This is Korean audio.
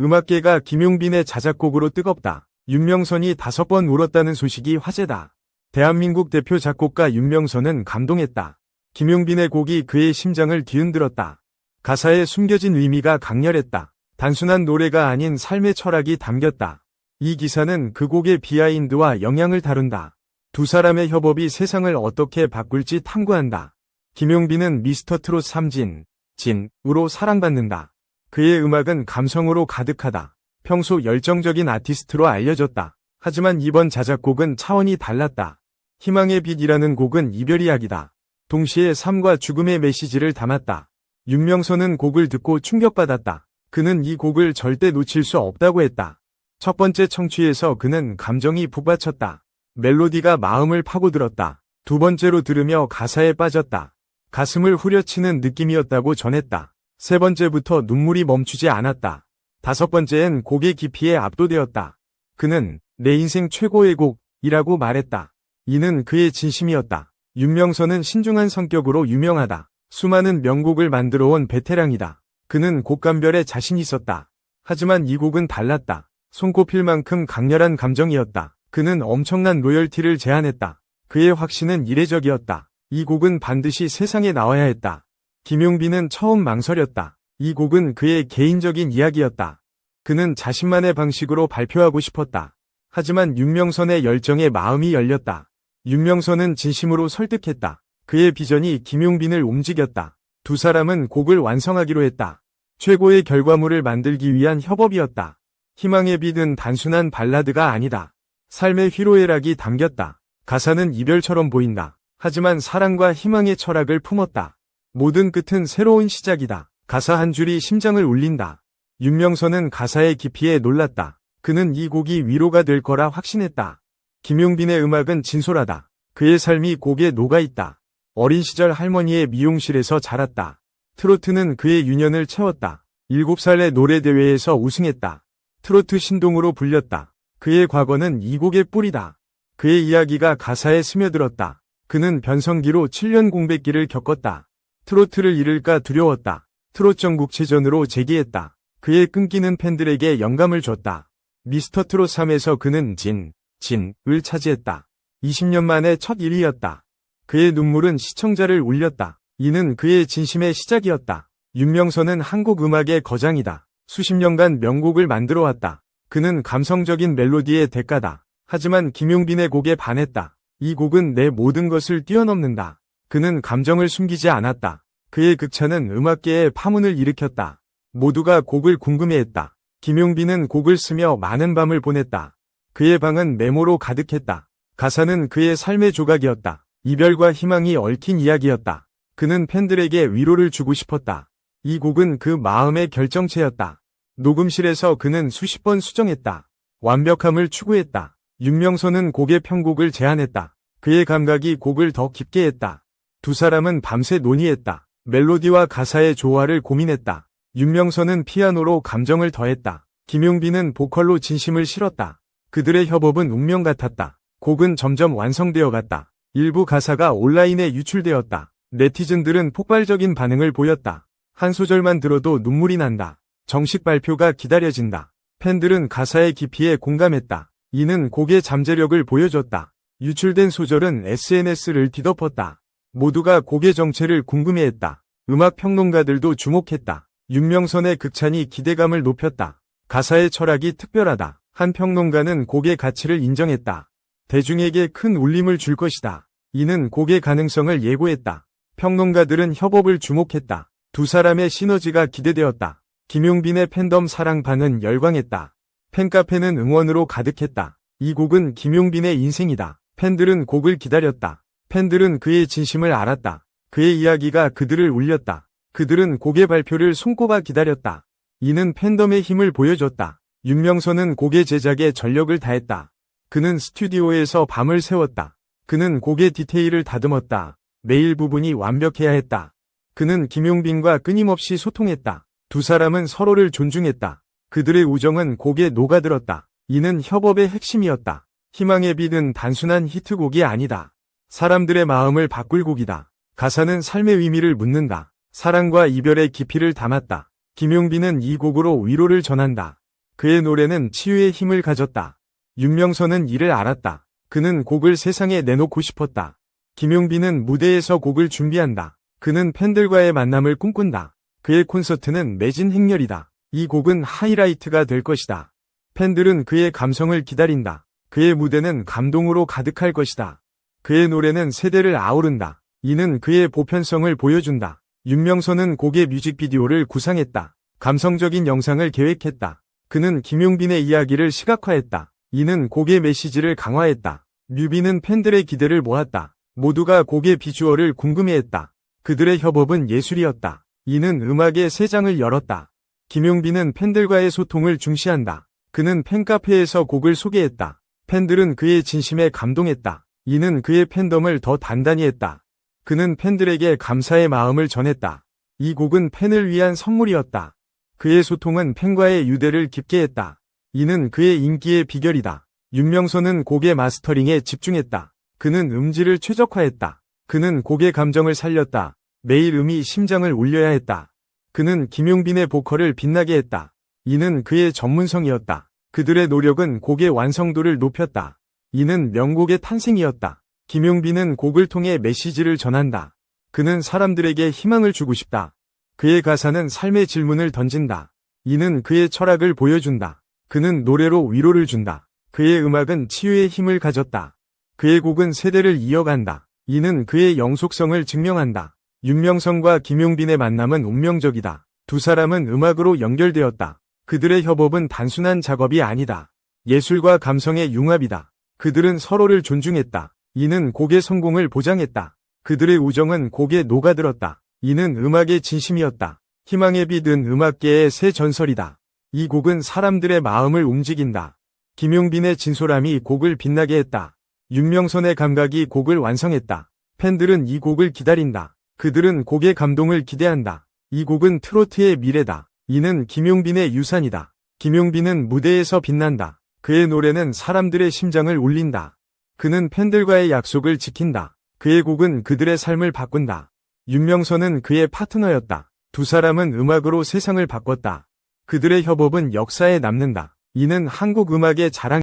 음악계가 김용빈의 자작곡으로 뜨겁다. 윤명선이 다섯 번 울었다는 소식이 화제다. 대한민국 대표 작곡가 윤명선은 감동했다. 김용빈의 곡이 그의 심장을 뒤흔들었다. 가사에 숨겨진 의미가 강렬했다. 단순한 노래가 아닌 삶의 철학이 담겼다. 이 기사는 그 곡의 비하인드와 영향을 다룬다. 두 사람의 협업이 세상을 어떻게 바꿀지 탐구한다. 김용빈은 미스터 트롯 삼진, 진으로 사랑받는다. 그의 음악은 감성으로 가득하다. 평소 열정적인 아티스트로 알려졌다. 하지만 이번 자작곡은 차원이 달랐다. 희망의 빛이라는 곡은 이별 이야기다. 동시에 삶과 죽음의 메시지를 담았다. 윤명선은 곡을 듣고 충격받았다. 그는 이 곡을 절대 놓칠 수 없다고 했다. 첫 번째 청취에서 그는 감정이 북받쳤다. 멜로디가 마음을 파고들었다. 두 번째로 들으며 가사에 빠졌다. 가슴을 후려치는 느낌이었다고 전했다. 세 번째부터 눈물이 멈추지 않았다. 다섯 번째엔 곡의 깊이에 압도되었다. 그는 내 인생 최고의 곡이라고 말했다. 이는 그의 진심이었다. 윤명선은 신중한 성격으로 유명하다. 수많은 명곡을 만들어 온 베테랑이다. 그는 곡감별에 자신 있었다. 하지만 이 곡은 달랐다. 손꼽힐 만큼 강렬한 감정이었다. 그는 엄청난 로열티를 제안했다. 그의 확신은 이례적이었다. 이 곡은 반드시 세상에 나와야 했다. 김용빈은 처음 망설였다. 이 곡은 그의 개인적인 이야기였다. 그는 자신만의 방식으로 발표하고 싶었다. 하지만 윤명선의 열정에 마음이 열렸다. 윤명선은 진심으로 설득했다. 그의 비전이 김용빈을 움직였다. 두 사람은 곡을 완성하기로 했다. 최고의 결과물을 만들기 위한 협업이었다. 희망의 빛은 단순한 발라드가 아니다. 삶의 희로애락이 담겼다. 가사는 이별처럼 보인다. 하지만 사랑과 희망의 철학을 품었다. 모든 끝은 새로운 시작이다. 가사 한 줄이 심장을 울린다. 윤명선은 가사의 깊이에 놀랐다. 그는 이 곡이 위로가 될 거라 확신했다. 김용빈의 음악은 진솔하다. 그의 삶이 곡에 녹아있다. 어린 시절 할머니의 미용실에서 자랐다. 트로트는 그의 유년을 채웠다. 7살의 노래대회에서 우승했다. 트로트 신동으로 불렸다. 그의 과거는 이 곡의 뿌리다. 그의 이야기가 가사에 스며들었다. 그는 변성기로 7년 공백기를 겪었다. 트로트를 잃을까 두려웠다. 트롯 전국체전으로 재기했다. 그의 끊기는 팬들에게 영감을 줬다. 미스터 트롯 3에서 그는 진, 진을 차지했다. 20년 만에 첫 1위였다. 그의 눈물은 시청자를 울렸다. 이는 그의 진심의 시작이었다. 윤명선은 한국 음악의 거장이다. 수십 년간 명곡을 만들어 왔다. 그는 감성적인 멜로디의 대가다. 하지만 김용빈의 곡에 반했다. 이 곡은 내 모든 것을 뛰어넘는다. 그는 감정을 숨기지 않았다. 그의 극찬은 음악계에 파문을 일으켰다. 모두가 곡을 궁금해했다. 김용빈은 곡을 쓰며 많은 밤을 보냈다. 그의 방은 메모로 가득했다. 가사는 그의 삶의 조각이었다. 이별과 희망이 얽힌 이야기였다. 그는 팬들에게 위로를 주고 싶었다. 이 곡은 그 마음의 결정체였다. 녹음실에서 그는 수십 번 수정했다. 완벽함을 추구했다. 윤명선은 곡의 편곡을 제안했다. 그의 감각이 곡을 더 깊게 했다. 두 사람은 밤새 논의했다. 멜로디와 가사의 조화를 고민했다. 윤명선은 피아노로 감정을 더했다. 김용빈은 보컬로 진심을 실었다. 그들의 협업은 운명 같았다. 곡은 점점 완성되어 갔다. 일부 가사가 온라인에 유출되었다. 네티즌들은 폭발적인 반응을 보였다. 한 소절만 들어도 눈물이 난다. 정식 발표가 기다려진다. 팬들은 가사의 깊이에 공감했다. 이는 곡의 잠재력을 보여줬다. 유출된 소절은 SNS를 뒤덮었다. 모두가 곡의 정체를 궁금해했다. 음악 평론가들도 주목했다. 윤명선의 극찬이 기대감을 높였다. 가사의 철학이 특별하다. 한 평론가는 곡의 가치를 인정했다. 대중에게 큰 울림을 줄 것이다. 이는 곡의 가능성을 예고했다. 평론가들은 협업을 주목했다. 두 사람의 시너지가 기대되었다. 김용빈의 팬덤 사랑반은 열광했다. 팬카페는 응원으로 가득했다. 이 곡은 김용빈의 인생이다. 팬들은 곡을 기다렸다. 팬들은 그의 진심을 알았다. 그의 이야기가 그들을 울렸다. 그들은 곡의 발표를 손꼽아 기다렸다. 이는 팬덤의 힘을 보여줬다. 윤명선은 곡의 제작에 전력을 다했다. 그는 스튜디오에서 밤을 새웠다. 그는 곡의 디테일을 다듬었다. 매일 부분이 완벽해야 했다. 그는 김용빈과 끊임없이 소통했다. 두 사람은 서로를 존중했다. 그들의 우정은 곡에 녹아들었다. 이는 협업의 핵심이었다. 희망의 빛은 단순한 히트곡이 아니다. 사람들의 마음을 바꿀 곡이다. 가사는 삶의 의미를 묻는다. 사랑과 이별의 깊이를 담았다. 김용빈은 이 곡으로 위로를 전한다. 그의 노래는 치유의 힘을 가졌다. 윤명선은 이를 알았다. 그는 곡을 세상에 내놓고 싶었다. 김용빈은 무대에서 곡을 준비한다. 그는 팬들과의 만남을 꿈꾼다. 그의 콘서트는 매진 행렬이다. 이 곡은 하이라이트가 될 것이다. 팬들은 그의 감성을 기다린다. 그의 무대는 감동으로 가득할 것이다. 그의 노래는 세대를 아우른다. 이는 그의 보편성을 보여준다. 윤명선은 곡의 뮤직비디오를 구상했다. 감성적인 영상을 계획했다. 그는 김용빈의 이야기를 시각화했다. 이는 곡의 메시지를 강화했다. 뮤비는 팬들의 기대를 모았다. 모두가 곡의 비주얼을 궁금해했다. 그들의 협업은 예술이었다. 이는 음악의 새 장을 열었다. 김용빈은 팬들과의 소통을 중시한다. 그는 팬카페에서 곡을 소개했다. 팬들은 그의 진심에 감동했다. 이는 그의 팬덤을 더 단단히 했다. 그는 팬들에게 감사의 마음을 전했다. 이 곡은 팬을 위한 선물이었다. 그의 소통은 팬과의 유대를 깊게 했다. 이는 그의 인기의 비결이다. 윤명선은 곡의 마스터링에 집중했다. 그는 음질을 최적화했다. 그는 곡의 감정을 살렸다. 매일 음이 심장을 울려야 했다. 그는 김용빈의 보컬을 빛나게 했다. 이는 그의 전문성이었다. 그들의 노력은 곡의 완성도를 높였다. 이는 명곡의 탄생이었다. 김용빈은 곡을 통해 메시지를 전한다. 그는 사람들에게 희망을 주고 싶다. 그의 가사는 삶의 질문을 던진다. 이는 그의 철학을 보여준다. 그는 노래로 위로를 준다. 그의 음악은 치유의 힘을 가졌다. 그의 곡은 세대를 이어간다. 이는 그의 영속성을 증명한다. 윤명성과 김용빈의 만남은 운명적이다. 두 사람은 음악으로 연결되었다. 그들의 협업은 단순한 작업이 아니다. 예술과 감성의 융합이다. 그들은 서로를 존중했다. 이는 곡의 성공을 보장했다. 그들의 우정은 곡에 녹아들었다. 이는 음악의 진심이었다. 희망의 빛은 음악계의 새 전설이다. 이 곡은 사람들의 마음을 움직인다. 김용빈의 진솔함이 곡을 빛나게 했다. 윤명선의 감각이 곡을 완성했다. 팬들은 이 곡을 기다린다. 그들은 곡의 감동을 기대한다. 이 곡은 트로트의 미래다. 이는 김용빈의 유산이다. 김용빈은 무대에서 빛난다. 그의 노래는 사람들의 심장을 울린다. 그는 팬들과의 약속을 지킨다. 그의 곡은 그들의 삶을 바꾼다. 윤명선은 그의 파트너였다. 두 사람은 음악으로 세상을 바꿨다. 그들의 협업은 역사에 남는다. 이는 한국 음악의 자랑